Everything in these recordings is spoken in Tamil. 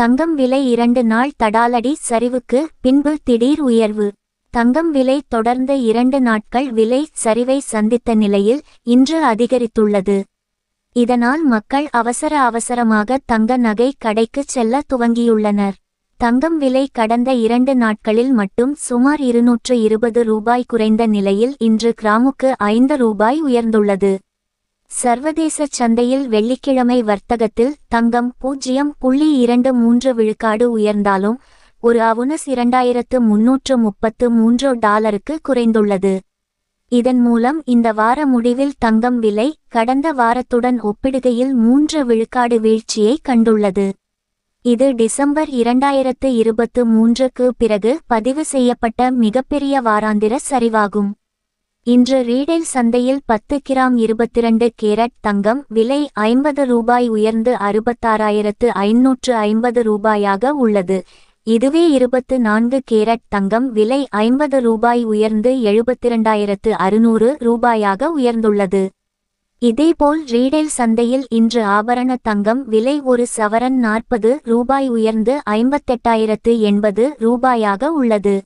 தங்கம் விலை இரண்டு நாள் தடாலடி சரிவுக்கு பின்பு திடீர் உயர்வு. தங்கம் விலை தொடர்ந்த இரண்டு நாட்கள் விலை சரிவை சந்தித்த நிலையில் இன்று அதிகரித்துள்ளது. இதனால் மக்கள் அவசர அவசரமாக தங்க நகை கடைக்கு செல்ல துவங்கியுள்ளனர். தங்கம் விலை கடந்த இரண்டு நாட்களில் மட்டும் சுமார் இருநூற்று இருபது ரூபாய் குறைந்த நிலையில் இன்று கிராமுக்கு ஐந்து ரூபாய் உயர்ந்துள்ளது. சர்வதேச சந்தையில் வெள்ளிக்கிழமை வர்த்தகத்தில் தங்கம் பூஜ்ஜியம் புள்ளி இரண்டு மூன்று விழுக்காடு உயர்ந்தாலும் ஒரு அவுனஸ் இரண்டாயிரத்து முன்னூற்று முப்பத்து மூன்று டாலருக்கு குறைந்துள்ளது. இதன் மூலம் இந்த வார முடிவில் தங்கம் விலை கடந்த வாரத்துடன் ஒப்பிடுகையில் மூன்று விழுக்காடு வீழ்ச்சியை கண்டுள்ளது. இது டிசம்பர் இரண்டாயிரத்து இருபத்து மூன்றுக்கு பிறகு பதிவு செய்யப்பட்ட மிகப்பெரிய வாராந்திர சரிவாகும். இன்று ரீடெயில் சந்தையில் பத்து கிராம் இருபத்திரண்டு கேரட் தங்கம் விலை ஐம்பது ரூபாய் உயர்ந்து அறுபத்தாறாயிரத்து ஐநூற்று ஐம்பது ரூபாயாக உள்ளது. இதுவே இருபத்து நான்கு கேரட் தங்கம் விலை ஐம்பது ரூபாய் உயர்ந்து எழுபத்திரண்டாயிரத்து அறுநூறு ரூபாயாக உயர்ந்துள்ளது. இதேபோல் ரீடெயில் சந்தையில் இன்று ஆபரண தங்கம் விலை ஒரு சவரன் நாற்பது ரூபாய் உயர்ந்து ஐம்பத்தெட்டாயிரத்து எண்பது ரூபாயாக உள்ளது.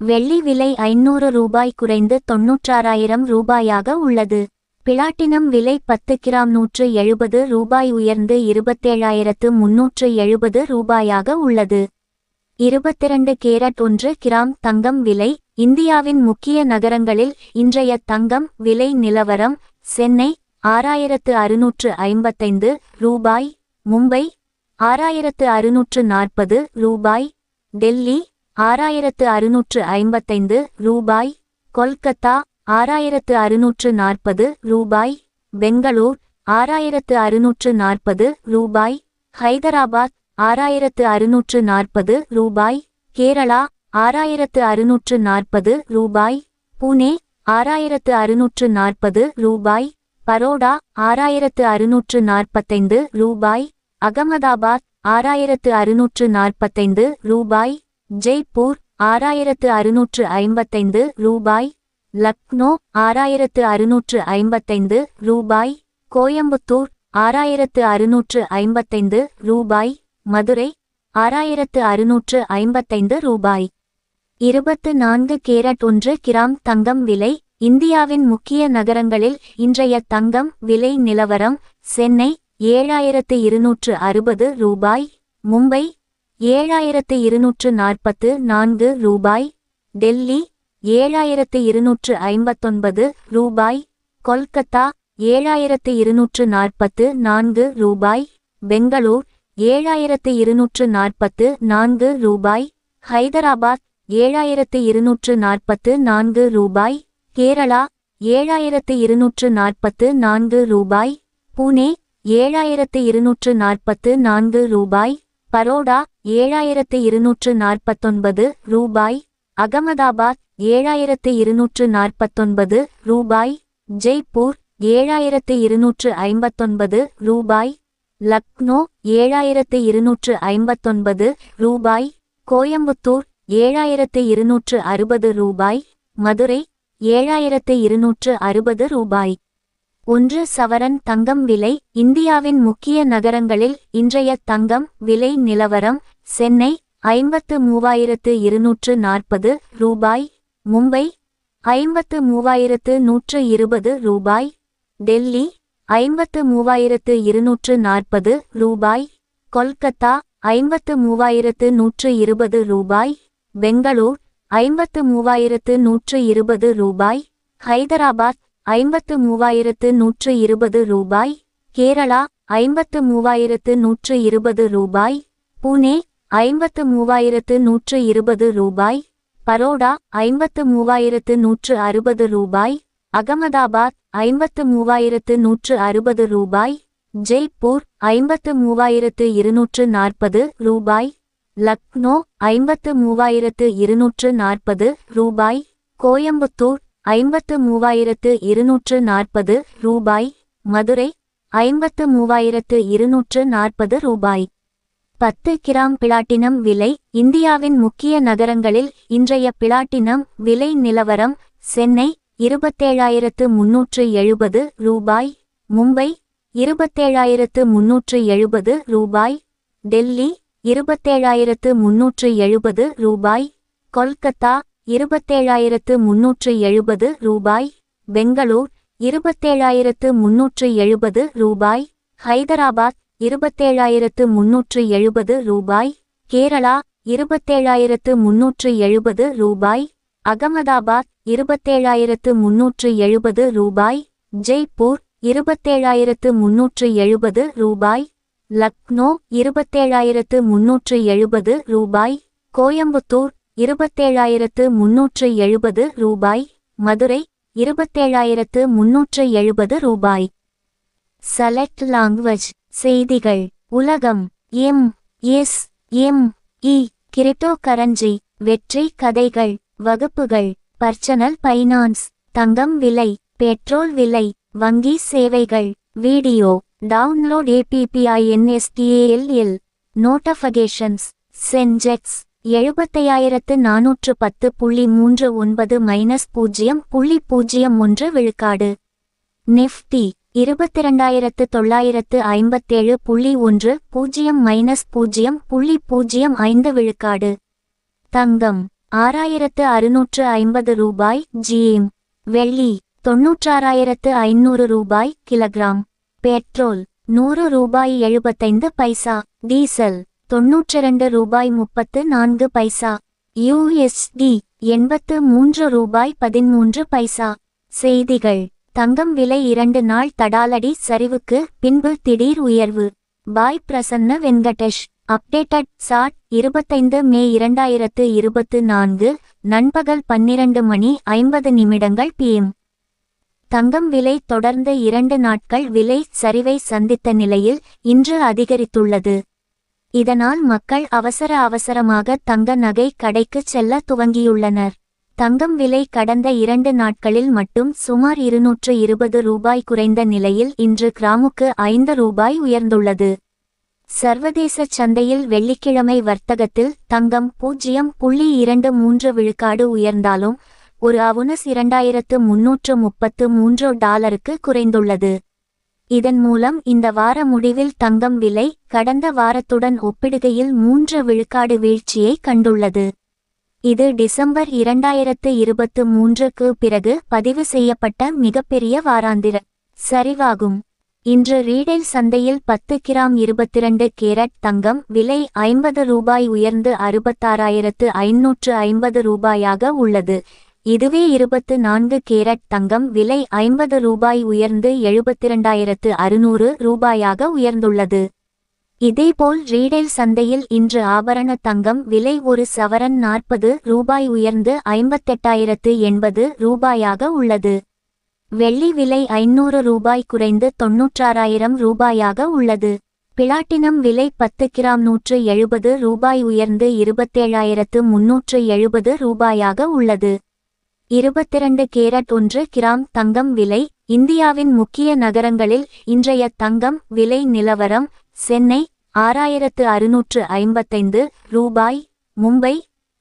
வெள்ளி விலை ஐநூறு ரூபாய் குறைந்து தொன்னூற்றாறாயிரம் ரூபாயாக உள்ளது. பிளாட்டினம் விலை பத்து கிராம் நூற்று எழுபது ரூபாய் உயர்ந்து இருபத்தேழாயிரத்து முன்னூற்று எழுபது ரூபாயாக உள்ளது. இருபத்திரண்டு கேரட் ஒன்று கிராம் தங்கம் விலை இந்தியாவின் முக்கிய நகரங்களில் இன்றைய தங்கம் விலை நிலவரம் சென்னை ஆறாயிரத்து அறுநூற்று ஐம்பத்தைந்து ரூபாய் மும்பை ஆறாயிரத்து அறுநூற்று நாற்பது ரூபாய் டெல்லி ஆறாயிரத்து அறுநூற்று ஐம்பத்தைந்து ரூபாய் கொல்கத்தா ஆறாயிரத்து அறுநூற்று நாற்பது ரூபாய் பெங்களூர் ஆறாயிரத்து அறுநூற்று நாற்பது ரூபாய் ஹைதராபாத் ஆறாயிரத்து அறுநூற்று நாற்பது ரூபாய் கேரளா ஆறாயிரத்து அறுநூற்று நாற்பது ரூபாய் புனே ஆறாயிரத்து அறுநூற்று நாற்பது ரூபாய் பரோடா ஆறாயிரத்து அறுநூற்று நாற்பத்தைந்து ரூபாய் அகமதாபாத் ஆறாயிரத்து அறுநூற்று நாற்பத்தைந்து ரூபாய் ஜெய்ப்பூர் ஆறாயிரத்து அறுநூற்று ஐம்பத்தைந்து ரூபாய். லக்னோ ஆறாயிரத்து அறுநூற்று ஐம்பத்தைந்து ரூபாய். கோயம்புத்தூர் ஆறாயிரத்து அறுநூற்று ஐம்பத்தைந்து ரூபாய். மதுரை ஆறாயிரத்து அறுநூற்று ஐம்பத்தைந்து ரூபாய். இருபத்து நான்கு கேரட் ஒன்று கிராம் தங்கம் விலை. இந்தியாவின் முக்கிய நகரங்களில் இன்றைய தங்கம் விலை நிலவரம் சென்னை ஏழாயிரத்து இருநூற்று அறுபது ரூபாய். மும்பை ஏழாயிரத்து இருநூற்று நாற்பத்து நான்கு ரூபாய். டெல்லி ஏழாயிரத்து இருநூற்று ஐம்பத்தொன்பது ரூபாய். கொல்கத்தா ஏழாயிரத்து இருநூற்று நாற்பத்து நான்கு ரூபாய். பெங்களூர் ஏழாயிரத்து இருநூற்று நாற்பத்து நான்கு ரூபாய். ஹைதராபாத் ஏழாயிரத்து இருநூற்று நாற்பத்து நான்கு ரூபாய். கேரளா ஏழாயிரத்து இருநூற்று நாற்பத்து நான்கு ரூபாய். புனே ஏழாயிரத்து இருநூற்று நாற்பத்து நான்கு ரூபாய். பரோடா ஏழாயிரத்து இருநூற்று நாற்பத்தொன்பது ரூபாய். அகமதாபாத் ஏழாயிரத்து இருநூற்று நாற்பத்தொன்பது ரூபாய். ஜெய்ப்பூர் ஏழாயிரத்து இருநூற்று ஐம்பத்தொன்பது ரூபாய். லக்னோ ஏழாயிரத்து இருநூற்று ஐம்பத்தொன்பது ரூபாய். கோயம்புத்தூர் ஏழாயிரத்து இருநூற்று அறுபது ரூபாய். மதுரை ஏழாயிரத்து இருநூற்று அறுபது ரூபாய். ஒன்று சவரன் தங்கம் விலை இந்தியாவின் முக்கிய நகரங்களில் இன்றைய தங்கம் விலை நிலவரம் சென்னை ஐம்பத்து மூவாயிரத்து இருநூற்று நாற்பது ரூபாய் மும்பை ஐம்பத்து மூவாயிரத்து நூற்று இருபது ரூபாய் டெல்லி ஐம்பத்து மூவாயிரத்து இருநூற்று நாற்பது ரூபாய் கொல்கத்தா ஐம்பத்து மூவாயிரத்து நூற்று இருபது ரூபாய் பெங்களூர் ஐம்பத்து மூவாயிரத்து நூற்று இருபது ரூபாய் ஹைதராபாத் ஐம்பத்து மூவாயிரத்து நூற்று இருபது ரூபாய். கேரளா ஐம்பத்து மூவாயிரத்து நூற்று இருபது ரூபாய். புனே ஐம்பத்து மூவாயிரத்து நூற்று இருபது ரூபாய். பரோடா ஐம்பத்து மூவாயிரத்து நூற்று அறுபது ரூபாய். அகமதாபாத் ஐம்பத்து மூவாயிரத்து நூற்று அறுபது ரூபாய். ஜெய்ப்பூர் ஐம்பத்து மூவாயிரத்து இருநூற்று நாற்பது ரூபாய். லக்னோ ஐம்பத்து மூவாயிரத்து இருநூற்று நாற்பது ரூபாய். கோயம்புத்தூர் ஐம்பத்து மூவாயிரத்து இருநூற்று நாற்பது ரூபாய். மதுரை ஐம்பத்து மூவாயிரத்து இருநூற்று நாற்பது ரூபாய். பத்து கிராம் பிளாட்டினம் விலை இந்தியாவின் முக்கிய நகரங்களில் இன்றைய பிளாட்டினம் விலை நிலவரம் சென்னை இருபத்தேழாயிரத்து முன்னூற்று எழுபது ரூபாய். மும்பை இருபத்தேழாயிரத்து முன்னூற்று எழுபது ரூபாய். டெல்லி இருபத்தேழாயிரத்து முன்னூற்று எழுபது ரூபாய். கொல்கத்தா இருபத்தேழாயிரத்து முன்னூற்று எழுபது ரூபாய். பெங்களூர் இருபத்தேழாயிரத்து முன்னூற்று எழுபது ரூபாய். ஹைதராபாத் இருபத்தேழாயிரத்து முன்னூற்று எழுபது ரூபாய். கேரளா இருபத்தேழாயிரத்து முன்னூற்று எழுபது ரூபாய். அகமதாபாத் இருபத்தேழாயிரத்து முன்னூற்று எழுபது ரூபாய். ஜெய்ப்பூர் இருபத்தேழாயிரத்து முன்னூற்று எழுபது ரூபாய். லக்னோ இருபத்தேழாயிரத்து முன்னூற்று எழுபது ரூபாய். கோயம்புத்தூர் இருபத்தேழாயிரத்து முன்னூற்று எழுபது ரூபாய். மதுரை இருபத்தேழாயிரத்து முன்னூற்று எழுபது ரூபாய். செலக்ட் லாங்குவேஜ் செய்திகள் உலகம் M S M E crypto currency வெற்றி கதைகள் வகுப்புகள் பர்சனல் பைனான்ஸ் தங்கம் விலை பெட்ரோல் விலை வங்கி சேவைகள் வீடியோ டவுன்லோட் ஏபிபிஐஎன்எஸ்டிஏஎல்எல் நோட்டிஃபிகேஷன்ஸ் சென்ஜெக்ஸ் எழுபத்தையாயிரத்து நானூற்று பத்து புள்ளி மூன்று ஒன்பது மைனஸ் பூஜ்ஜியம் புள்ளி பூஜ்ஜியம் ஒன்று விழுக்காடு. நிஃப்டி இருபத்திரண்டாயிரத்து தொள்ளாயிரத்து ஐம்பத்தேழு புள்ளி ஒன்று பூஜ்ஜியம் மைனஸ் பூஜ்ஜியம் புள்ளி பூஜ்ஜியம் ஐந்து விழுக்காடு. தங்கம் ஆறாயிரத்து அறுநூற்று ஐம்பது ரூபாய் ஜிஎம் வெள்ளி தொன்னூற்றாறாயிரத்து ஐநூறு ரூபாய் கிலோகிராம். பெட்ரோல் நூறு ரூபாய் எழுபத்தைந்து பைசா. டீசல் தொன்னூற்றிரண்டு ரூபாய் முப்பத்து நான்கு பைசா. யூஎஸ்டி எண்பத்து மூன்று ரூபாய் பதிமூன்று பைசா. செய்திகள். தங்கம் விலை இரண்டு நாள் தடாலடி சரிவுக்கு பின்பு திடீர் உயர்வு. By Prasanna Venkatesh. Updated chat இருபத்தைந்து மே இரண்டாயிரத்து இருபத்து நான்கு நண்பகல் பன்னிரண்டு மணி ஐம்பது நிமிடங்கள் பிஎம் தங்கம் விலை தொடர்ந்து இரண்டு நாட்கள் விலை சரிவை சந்தித்த நிலையில் இன்று அதிகரித்துள்ளது. இதனால் மக்கள் அவசர அவசரமாக தங்க நகை கடைக்குச் செல்ல துவங்கியுள்ளனர். தங்கம் விலை கடந்த இரண்டு நாட்களில் மட்டும் சுமார் இருநூற்று இருபது ரூபாய் குறைந்த நிலையில் இன்று கிராமுக்கு ஐந்து ரூபாய் உயர்ந்துள்ளது. சர்வதேச சந்தையில் வெள்ளிக்கிழமை வர்த்தகத்தில் தங்கம் பூஜ்ஜியம் புள்ளி இரண்டு மூன்று விழுக்காடு உயர்ந்தாலும் ஒரு அவுனஸ் இரண்டாயிரத்து முன்னூற்று முப்பத்து மூன்று டாலருக்கு குறைந்துள்ளது. இதன் மூலம் இந்த வார முடிவில் தங்கம் விலை கடந்த வாரத்துடன் ஒப்பிடுகையில் மூன்று விழுக்காடு வீழ்ச்சியை கண்டுள்ளது. இது டிசம்பர் இரண்டாயிரத்து இருபத்து மூன்றுக்கு பிறகு பதிவு செய்யப்பட்ட மிகப்பெரிய வாராந்திர சரிவாகும். இன்று ரீடெயில் சந்தையில் பத்து கிராம் இருபத்திரண்டு கேரட் தங்கம் விலை ஐம்பது ரூபாய் உயர்ந்து அறுபத்தாறாயிரத்து ஐநூற்று ஐம்பது ரூபாயாக உள்ளது. இதுவே இருபத்து நான்கு கேரட் தங்கம் விலை ஐம்பது ரூபாய் உயர்ந்து எழுபத்திரண்டாயிரத்து அறுநூறு ரூபாயாக உயர்ந்துள்ளது. இதேபோல் ரீடெயில் சந்தையில் இன்று ஆபரண தங்கம் விலை ஒரு சவரன் நாற்பது ரூபாய் உயர்ந்து ஐம்பத்தெட்டாயிரத்து எண்பது ரூபாயாக உள்ளது. வெள்ளி விலை ஐநூறு ரூபாய் குறைந்து தொன்னூற்றாறாயிரம் ரூபாயாக உள்ளது. பிளாட்டினம் விலை பத்து கிராம் நூற்று எழுபது ரூபாய் உயர்ந்து இருபத்தேழாயிரத்து முன்னூற்று எழுபது ரூபாயாக உள்ளது. இருபத்திரண்டு கேரட் ஒன்று கிராம் தங்கம் விலை இந்தியாவின் முக்கிய நகரங்களில் இன்றைய தங்கம் விலை நிலவரம் சென்னை ஆறாயிரத்து அறுநூற்று ஐம்பத்தைந்து ரூபாய் மும்பை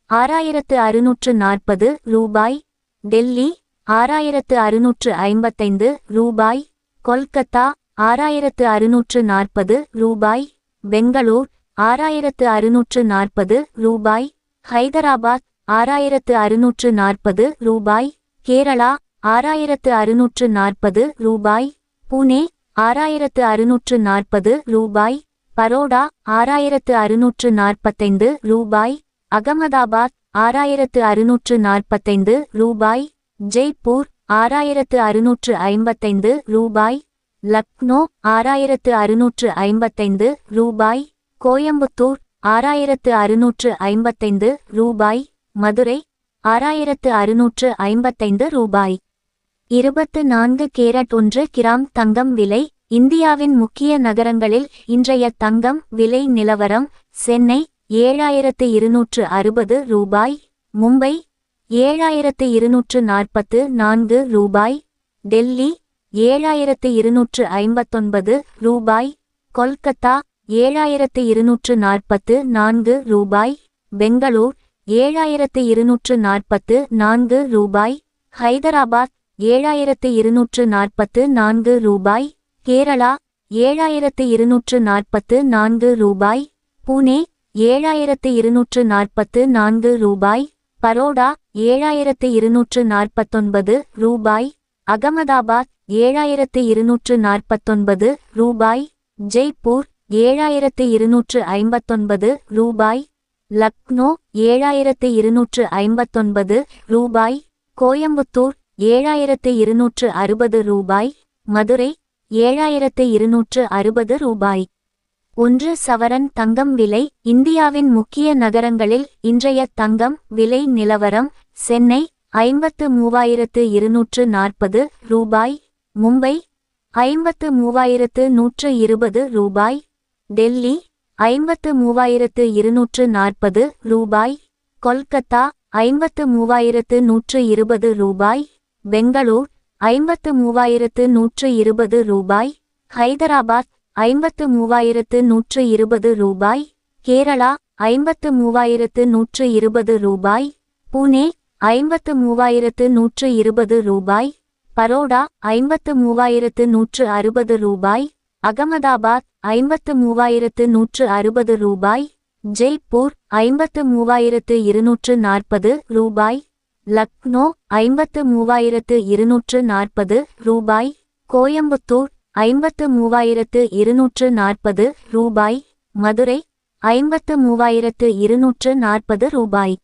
ஆறாயிரத்து அறுநூற்று நாற்பது ரூபாய் டெல்லி ஆறாயிரத்து அறுநூற்று ஐம்பத்தைந்து ரூபாய் கொல்கத்தா ஆறாயிரத்து அறுநூற்று நாற்பது ரூபாய் பெங்களூர் ஆறாயிரத்து அறுநூற்று நாற்பது ரூபாய் ஹைதராபாத் ஆறாயிரத்து அறுநூற்று நாற்பது ரூபாய். கேரளா ஆறாயிரத்து அறுநூற்று நாற்பது ரூபாய். புனே ஆறாயிரத்து அறுநூற்று நாற்பது ரூபாய். பரோடா ஆறாயிரத்து அறுநூற்று நாற்பத்தைந்து ரூபாய். அகமதாபாத் ஆறாயிரத்து அறுநூற்று நாற்பத்தைந்து ரூபாய். ஜெய்ப்பூர் ஆறாயிரத்து அறுநூற்று ஐம்பத்தைந்து ரூபாய். லக்னோ ஆறாயிரத்து அறுநூற்று ஐம்பத்தைந்து ரூபாய். கோயம்புத்தூர் ஆறாயிரத்து அறுநூற்று ஐம்பத்தைந்து ரூபாய். மதுரை ஆறாயிரத்து அறுநூற்று ஐம்பத்தைந்து ரூபாய். இருபத்து நான்கு கேரட் ஒன்று கிராம் தங்கம் விலை இந்தியாவின் முக்கிய நகரங்களில் இன்றைய தங்கம் விலை நிலவரம் சென்னை ஏழாயிரத்து இருநூற்று அறுபது ரூபாய். மும்பை ஏழாயிரத்து இருநூற்று நாற்பத்து நான்கு ரூபாய். டெல்லி ஏழாயிரத்து இருநூற்று ஐம்பத்தொன்பது ரூபாய். கொல்கத்தா ஏழாயிரத்து இருநூற்று நாற்பத்து நான்கு ரூபாய். பெங்களூர் ஏழாயிரத்து இருநூற்று நாற்பத்து நான்கு ரூபாய். ஹைதராபாத் ஏழாயிரத்து இருநூற்று நாற்பத்து நான்கு ரூபாய். கேரளா ஏழாயிரத்து இருநூற்று நாற்பத்து நான்கு ரூபாய். புனே ஏழாயிரத்து இருநூற்று நாற்பத்து நான்கு ரூபாய். பரோடா ஏழாயிரத்து இருநூற்று நாற்பத்தொன்பது ரூபாய். அகமதாபாத் ஏழாயிரத்து இருநூற்று நாற்பத்தொன்பது ரூபாய். ஜெய்ப்பூர் ஏழாயிரத்து இருநூற்று ஐம்பத்தொன்பது ரூபாய். லக்னோ ஏழாயிரத்து இருநூற்று ஐம்பத்தொன்பது ரூபாய். கோயம்புத்தூர் ஏழாயிரத்து இருநூற்று அறுபது ரூபாய். மதுரை ஏழாயிரத்து இருநூற்று அறுபது ரூபாய். ஒன்று சவரன் தங்கம் விலை. இந்தியாவின் முக்கிய நகரங்களில் இன்றைய தங்கம் விலை நிலவரம் சென்னை ஐம்பத்து மூவாயிரத்து இருநூற்று நாற்பது ரூபாய். மும்பை ஐம்பத்து மூவாயிரத்து நூற்று இருபது ரூபாய். டெல்லி ஐம்பத்து மூவாயிரத்து இருநூற்று நாற்பது ரூபாய். கொல்கத்தா ஐம்பத்து மூவாயிரத்து நூற்று இருபது ரூபாய். பெங்களூர் ஐம்பத்து மூவாயிரத்து நூற்று இருபது ரூபாய். ஹைதராபாத் ஐம்பத்து மூவாயிரத்து நூற்று இருபது ரூபாய். கேரளா ஐம்பத்து மூவாயிரத்து நூற்று இருபது ரூபாய். புனே ஐம்பத்து மூவாயிரத்து நூற்று இருபது ரூபாய். பரோடா ஐம்பத்து மூவாயிரத்து நூற்று அறுபது ரூபாய். அகமதாபாத் ஐம்பத்து மூவாயிரத்து நூற்று அறுபது ரூபாய் ஜெய்ப்பூர் ஐம்பத்து மூவாயிரத்து இருநூற்று நாற்பது ரூபாய் லக்னோ ஐம்பத்து மூவாயிரத்து இருநூற்று நாற்பது ரூபாய் கோயம்புத்தூர் ஐம்பத்து மூவாயிரத்து இருநூற்று நாற்பது ரூபாய் மதுரை ஐம்பத்து மூவாயிரத்து இருநூற்று நாற்பது ரூபாய்.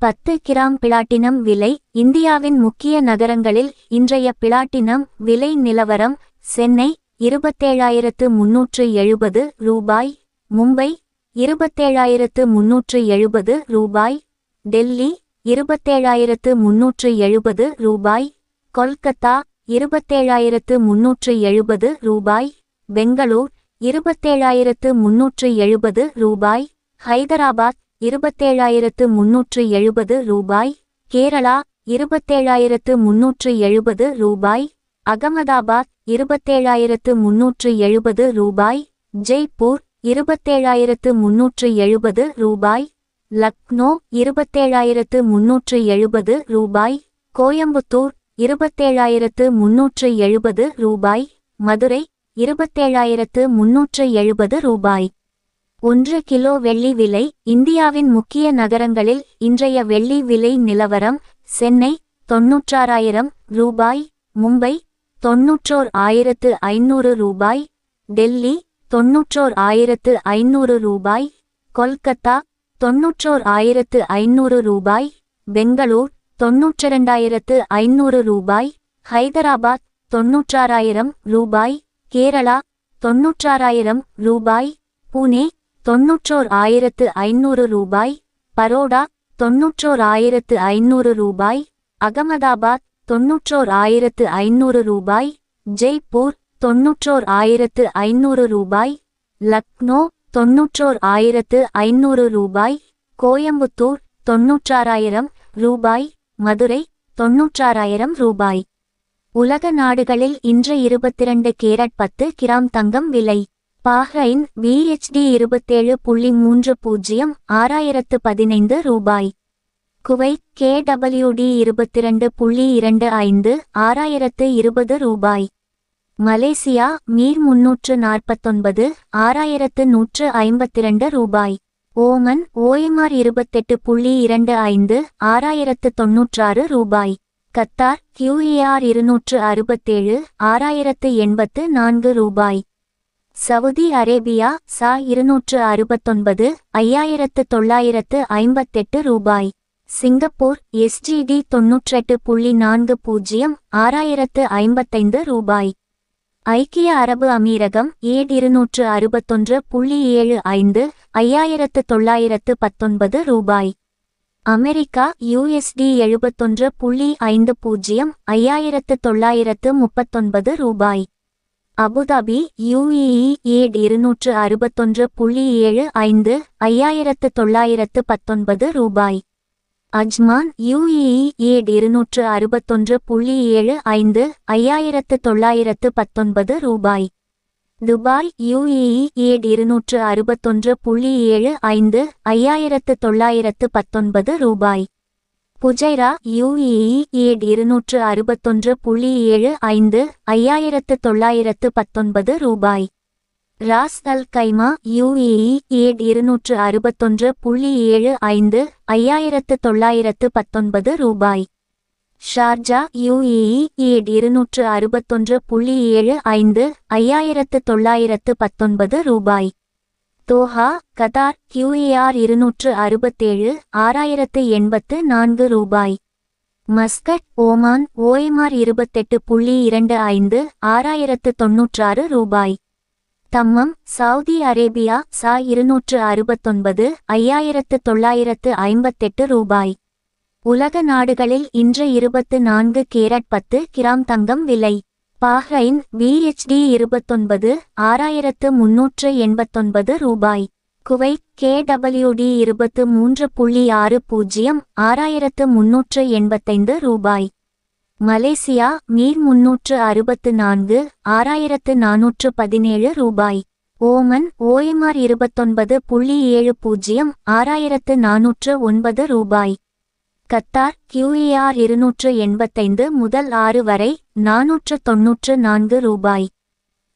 பத்து கிராம் பிளாட்டினம் விலை இந்தியாவின் முக்கிய நகரங்களில் இன்றைய பிளாட்டினம் விலை நிலவரம் சென்னை இருபத்தேழாயிரத்து முன்னூற்று எழுபது ரூபாய். மும்பை இருபத்தேழாயிரத்து முன்னூற்று எழுபது ரூபாய். டெல்லி இருபத்தேழாயிரத்து முன்னூற்று எழுபது ரூபாய். கொல்கத்தா இருபத்தேழாயிரத்து முன்னூற்று எழுபது ரூபாய். பெங்களூர் இருபத்தேழாயிரத்து முன்னூற்று எழுபது ரூபாய். ஹைதராபாத் இருபத்தேழாயிரத்து முன்னூற்று எழுபது ரூபாய். கேரளா இருபத்தேழாயிரத்து முன்னூற்று எழுபது ரூபாய். அகமதாபாத் இருபத்தேழாயிரத்து முன்னூற்று எழுபது ரூபாய் ஜெய்ப்பூர் இருபத்தேழாயிரத்து முன்னூற்று எழுபது ரூபாய் லக்னோ இருபத்தேழாயிரத்து முன்னூற்று எழுபது ரூபாய் கோயம்புத்தூர் இருபத்தேழாயிரத்து முன்னூற்று எழுபது ரூபாய் மதுரை இருபத்தேழாயிரத்து முன்னூற்று எழுபது ரூபாய். ஒன்று கிலோ வெள்ளி விலை இந்தியாவின் முக்கிய நகரங்களில் இன்றைய வெள்ளி விலை நிலவரம் சென்னை தொன்னூற்றாறாயிரம் ரூபாய் மும்பை தொன்னூற்றோர் ஆயிரத்து ஐநூறு ரூபாய் டெல்லி தொன்னூற்றோர் ஆயிரத்து ஐநூறு ரூபாய் கொல்கத்தா தொன்னூற்றோர் ஆயிரத்து ஐநூறு ரூபாய் பெங்களூர் தொன்னூற்றிரண்டாயிரத்து ஐநூறு ரூபாய் ஹைதராபாத் தொன்னூற்றாறாயிரம் ரூபாய் கேரளா தொன்னூற்றாறாயிரம் ரூபாய் புனே தொன்னூற்றோர் ஆயிரத்து ஐநூறு ரூபாய் பரோடா தொன்னூற்றோர் ஆயிரத்து ஐநூறு ரூபாய் அகமதாபாத் தொன்னூற்றோர் ஆயிரத்து ஐநூறு ரூபாய் ஜெய்ப்பூர் தொன்னூற்றோர் ஆயிரத்து ஐநூறு ரூபாய் லக்னோ தொன்னூற்றோர் ஆயிரத்து ஐநூறு ரூபாய் கோயம்புத்தூர் தொன்னூற்றாறாயிரம் ரூபாய் மதுரை தொன்னூற்றாறாயிரம் ரூபாய். உலக நாடுகளில் இன்று இருபத்திரண்டு கேரட் பத்து கிராம் தங்கம் விலை. பாஹ்ரைன் விஹெச்டி இருபத்தேழு புள்ளி மூன்று பூஜ்ஜியம் ஆறாயிரத்து பதினைந்து ரூபாய். குவைத் இருபத்தி இருபத்திரண்டு புள்ளி இரண்டு ஐந்து ஆறாயிரத்து இருபது ரூபாய். மலேசியா மீர் முன்னூற்று நாற்பத்தொன்பது ஆறாயிரத்து நூற்று ஐம்பத்திரண்டு ரூபாய். ஓமன் ஓஎம்ஆர் இருபத்தெட்டு புள்ளி இரண்டு ஐந்து ஆறாயிரத்து தொன்னூற்றாறு ரூபாய். கத்தார் கியூஏஆர் இருநூற்று அறுபத்தேழு ஆறாயிரத்து எண்பத்து நான்கு ரூபாய். சவுதி அரேபியா சா இருநூற்று அறுபத்தொன்பது ஐயாயிரத்து தொள்ளாயிரத்து ஐம்பத்தெட்டு ரூபாய். சிங்கப்பூர் எஸ்ஜிடி தொன்னூற்றெட்டு புள்ளி நான்கு பூஜ்ஜியம் ஆறாயிரத்து ஐம்பத்தைந்து ரூபாய். ஐக்கிய அரபு அமீரகம் ஏட் இருநூற்று அறுபத்தொன்று புள்ளி ஏழு ஐந்து ஐயாயிரத்து தொள்ளாயிரத்து பத்தொன்பது ரூபாய். அமெரிக்கா யுஎஸ்டி எழுபத்தொன்று புள்ளி ஐந்து பூஜ்ஜியம் ஐயாயிரத்து தொள்ளாயிரத்து முப்பத்தொன்பது ரூபாய். அபுதாபி யுஇஇ ஏட் இருநூற்று அறுபத்தொன்று புள்ளி ஏழு ஐந்து ஐயாயிரத்து தொள்ளாயிரத்து பத்தொன்பது ரூபாய். அஜ்மான் யுஇஇ ஏட் இருநூற்று அறுபத்தொன்று புள்ளி ஏழு ஐந்து ஐயாயிரத்து தொள்ளாயிரத்து பத்தொன்பது ரூபாய். துபாய் யுஇஇ ஏட் இருநூற்று அறுபத்தொன்று புள்ளி ஏழு ஐந்து ஐயாயிரத்து தொள்ளாயிரத்து பத்தொன்பது ரூபாய். புஜைரா யுஇஇ ஏட் இருநூற்று அறுபத்தொன்று புள்ளி ஏழு ஐந்து ஐயாயிரத்து தொள்ளாயிரத்து பத்தொன்பது ரூபாய். ராஸ் அல் கைமா யுஏஇ ஏட் இருநூற்று அறுபத்தொன்று புள்ளி ஏழு ஐந்து ஐயாயிரத்து தொள்ளாயிரத்து பத்தொன்பது ரூபாய். ஷார்ஜா யுஏஇ ஏட் இருநூற்று அறுபத்தொன்று புள்ளி ஏழு ஐந்து ஐயாயிரத்து தொள்ளாயிரத்து பத்தொன்பது ரூபாய். தோஹா கதார் கியூஏஆர் இருநூற்று அறுபத்தேழு ஆறாயிரத்து எண்பத்து நான்கு ரூபாய். மஸ்கட் ஓமான் ஓஎம்ஆர் இருபத்தெட்டு புள்ளி இரண்டு ஐந்து ஆறாயிரத்து தொன்னூற்றாறு ரூபாய். தம்மம் சவுதி அரேபியா சா இருநூற்று அறுபத்தொன்பது ஐயாயிரத்து தொள்ளாயிரத்து ஐம்பத்தெட்டு ரூபாய். உலக நாடுகளில் இன்று இருபத்து நான்கு கேரட் பத்து கிராம் தங்கம் விலை. பாஹ்ரைன் விஹெச்டி இருபத்தொன்பது ஆறாயிரத்து முன்னூற்று எண்பத்தொன்பது ரூபாய். குவைத் கேடபிள்யூடி இருபத்து மூன்று புள்ளி ஆறு பூஜ்ஜியம் ஆறாயிரத்து முன்னூற்று எண்பத்தைந்து ரூபாய். மலேசியா மீர் முன்னூற்று அறுபத்து நான்கு ஆறாயிரத்து நானூற்று பதினேழு ரூபாய். ஓமன் ஓஎம்ஆர் இருபத்தொன்பது புள்ளி ஏழு பூஜ்ஜியம் ஆறாயிரத்து நானூற்று ஒன்பது ரூபாய். கத்தார் கியூஏஆர் இருநூற்று எண்பத்தைந்து முதல் ஆறு வரை நானூற்று தொன்னூற்று நான்கு ரூபாய்.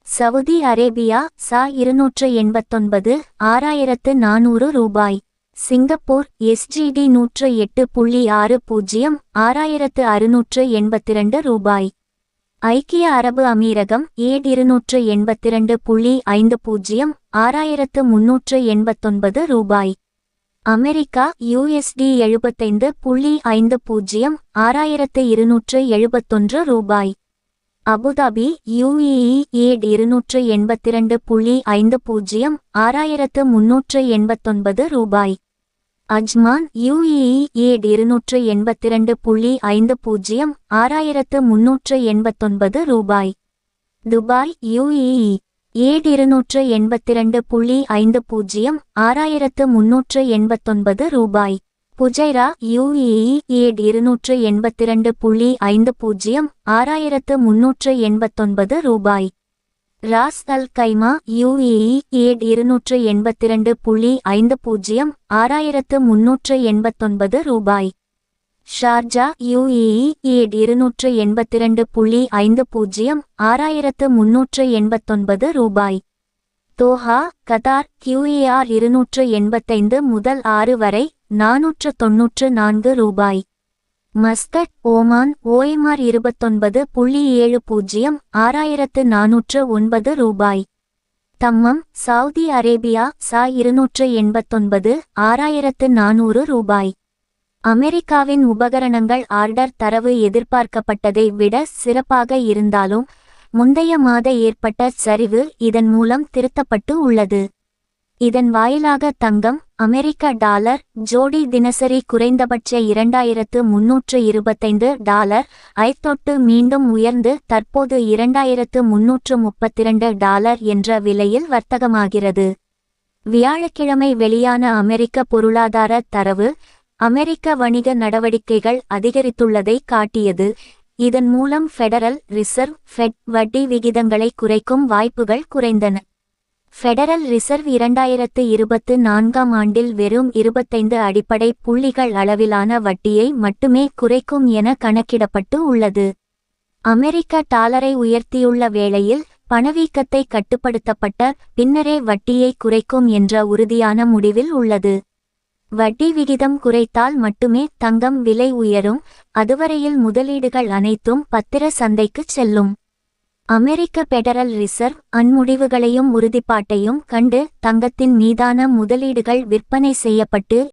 சவுதி அரேபியா சா இருநூற்று எண்பத்தொன்பது ஆறாயிரத்து நானூறு ரூபாய். சிங்கப்பூர் எஸ்ஜிடி நூற்று எட்டு புள்ளி ஆறு பூஜ்ஜியம் ஆறாயிரத்து அறுநூற்று எண்பத்திரண்டு ரூபாய். ஐக்கிய அரபு அமீரகம் ஏட் இருநூற்று எண்பத்திரண்டு புள்ளி ஐந்து பூஜ்ஜியம் ஆறாயிரத்து முன்னூற்று எண்பத்தொன்பது ரூபாய். அமெரிக்கா யுஎஸ்டி எழுபத்தைந்து புள்ளி ஐந்து பூஜ்ஜியம் ஆறாயிரத்து இருநூற்று எழுபத்தொன்று ரூபாய். அபுதாபி யுஇஇ ஏட் இருநூற்று எண்பத்திரண்டு புள்ளி ஐந்து பூஜ்ஜியம் ஆறாயிரத்து முன்னூற்று எண்பத்தொன்பது ரூபாய். அஜ்மான் யுஏஇ ஏட் இருநூற்று எண்பத்திரண்டு புள்ளி ஐந்து பூஜ்ஜியம் ஆறாயிரத்து முன்னூற்று எண்பத்தொன்பது ரூபாய். துபாய் யுஏஇ ஏட் இருநூற்று எண்பத்திரண்டு புள்ளி ஐந்து பூஜ்ஜியம் ஆறாயிரத்து முன்னூற்று எண்பத்தொன்பது ரூபாய். புஜைரா யுஏஇ ஏட் இருநூற்று எண்பத்திரண்டு புள்ளி ஐந்து பூஜ்ஜியம் ஆறாயிரத்து முன்னூற்று எண்பத்தொன்பது ரூபாய். ராஸ் அல் கைமா யுஏஇ ஏட் இருநூற்று எண்பத்திரண்டு புள்ளி ஐந்து பூஜ்ஜியம் ஆறாயிரத்து முன்னூற்று எண்பத்தொன்பது ரூபாய். ஷார்ஜா யுஏஇ ஏட் இருநூற்று எண்பத்திரண்டு புள்ளி ஐந்து பூஜ்ஜியம் ஆறாயிரத்து முன்னூற்று எண்பத்தொன்பது ரூபாய். தோஹா கதார் கியூஏஆர் இருநூற்று எண்பத்தைந்து முதல் ஆறு வரை நானூற்று தொன்னூற்று நான்கு ரூபாய். மஸ்கட் ஓமான் ஓஎம்ஆர் இருபத்தொன்பது புள்ளி ஏழு பூஜ்ஜியம் ஆறாயிரத்து நானூற்று ஒன்பது ரூபாய். தம்மம் சவுதி அரேபியா சா இருநூற்று எண்பத்தொன்பது ஆறாயிரத்து நானூறு ரூபாய். அமெரிக்காவின் உபகரணங்கள் ஆர்டர் தரவு எதிர்பார்க்கப்பட்டதை விட சிறப்பாக இருந்தாலும் முந்தைய மாத ஏற்பட்ட சரிவு இதன் மூலம் திருத்தப்பட்டு உள்ளது. இதன் வாயிலாக தங்கம் அமெரிக்க டாலர் ஜோடி தினசரி குறைந்தபட்ச இரண்டாயிரத்து முன்னூற்று இருபத்தைந்து டாலர் ஐத்தொட்டு மீண்டும் உயர்ந்து தற்போது இரண்டாயிரத்து முன்னூற்று முப்பத்திரண்டு டாலர் என்ற விலையில் வர்த்தகமாகிறது. வியாழக்கிழமை வெளியான அமெரிக்க பொருளாதார தரவு அமெரிக்க வணிக நடவடிக்கைகள் அதிகரித்துள்ளதை காட்டியது. இதன் மூலம் ஃபெடரல் ரிசர்வ் ஃபெட் வட்டி விகிதங்களை குறைக்கும் வாய்ப்புகள் குறைந்தன. ஃபெடரல் ரிசர்வ் இரண்டாயிரத்து இருபத்து நான்காம் ஆண்டில் வெறும் இருபத்தைந்து அடிப்படை புள்ளிகள் அளவிலான வட்டியை மட்டுமே குறைக்கும் என கணக்கிடப்பட்டு உள்ளது. அமெரிக்க டாலரை உயர்த்தியுள்ள வேளையில் பணவீக்கத்தை கட்டுப்படுத்தப்பட்ட பின்னரே வட்டியை குறைக்கும் என்ற உறுதியான முடிவில் உள்ளது. வட்டி விகிதம் குறைத்தால் மட்டுமே தங்கம் விலை உயரும் அதுவரையில் முதலீடுகள் அனைத்தும் பத்திர சந்தைக்குச் செல்லும். அமெரிக்க பெடரல் ரிசர்வ் அன்முடிவுகளையும் உறுதிப்பாட்டையும் கண்டு தங்கத்தின் மீதான முதலீடுகள் விற்பனை செய்யப்பட்டு